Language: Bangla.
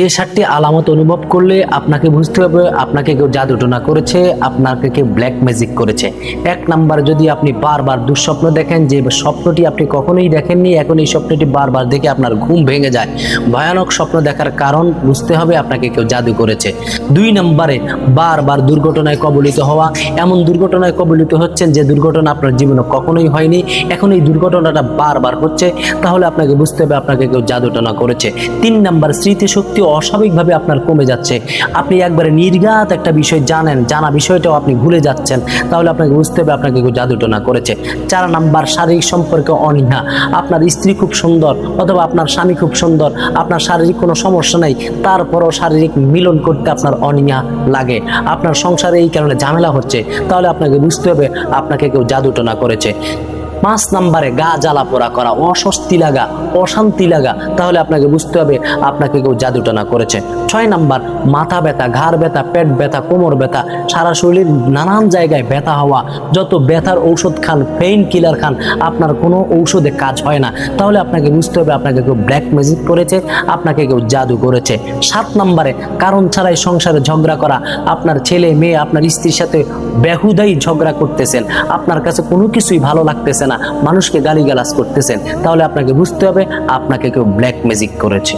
যে সাতটি আলামত অনুভব করলে আপনাকে বুঝতে হবে, আপনাকে কেউ জাদুটনা করেছে, আপনাকে কেউ ব্ল্যাক ম্যাজিক করেছে। এক নাম্বার, যদি আপনি বারবার দুঃস্বপ্ন দেখেন যে স্বপ্নটি আপনি কখনোই দেখেননি, এখন এই স্বপ্নটি বারবার দেখে আপনার ঘুম ভেঙে যায়। ভয়ানক স্বপ্ন দেখার কারণ বুঝতে হবে আপনাকে কেউ জাদু করেছে। দুই নম্বরে, বারবার দুর্ঘটনায় কবলিত হওয়া। এমন দুর্ঘটনায় কবলিত হচ্ছেন যে দুর্ঘটনা আপনার জীবনে কখনোই হয়নি। এখন এই দুর্ঘটনাটা বারবার হচ্ছে, তাহলে আপনাকে বুঝতে হবে আপনাকে কেউ জাদুটনা করেছে। তিন নাম্বার, স্মৃতিশক্তি অস্বাভাবিকভাবে আপনার কমে যাচ্ছে। আপনি একবারে নির্ঘাত একটা বিষয় জানেন, জানা বিষয়টাও আপনি ভুলে যাচ্ছেন, তাহলে আপনাকে বুঝতে হবে আপনাকে কেউ জাদুটনা করেছে। চার নাম্বার শারীরিক সম্পর্কে অনীহা। আপনার স্ত্রী খুব সুন্দর অথবা আপনার স্বামী খুব সুন্দর, আপনার শারীরিক কোনো সমস্যা নেই, তারপরও শারীরিক মিলন করতে আপনার অনীহা লাগে। আপনার সংসারে এই কারণে ঝামেলা হচ্ছে, তাহলে আপনাকে বুঝতে হবে আপনাকে কেউ জাদুটনা করেছে। পাঁচ নাম্বারে গা জ্বালা পোড়া করা, অস্বস্তি লাগা, অশান্তি লাগা, তাহলে আপনাকে বুঝতে হবে আপনাকে কেউ জাদুটনা করেছে। ছয় নাম্বার, মাথা ব্যথা, ঘাড় ব্যথা, পেট ব্যথা, কোমর ব্যথা, সারা শরীর নানান জায়গায় ব্যথা হওয়া, যত ব্যথার ঔষধ খান পেইন কিলার খান, আপনার কোনো ঔষধে কাজ হয় না। তাহলে আপনাকে বুঝতে হবে আপনাকে কেউ ব্ল্যাক ম্যাজিক করেছে, আপনাকে কেউ জাদু করেছে। সাত নাম্বারে, কারণ ছাড়াই সংসারে ঝগড়া করা, আপনার ছেলে, মেয়ে, আপনার স্ত্রীর সাথে বেহুদাই ঝগড়া করতেছেন, আপনার কাছে কোনো কিছুই ভালো লাগতেছে না মানুষকে গালিগালাজ করতেছেন। তাহলে আপনাকে বুঝতে হবে আপনাকে কেউ ব্ল্যাক ম্যাজিক করেছে।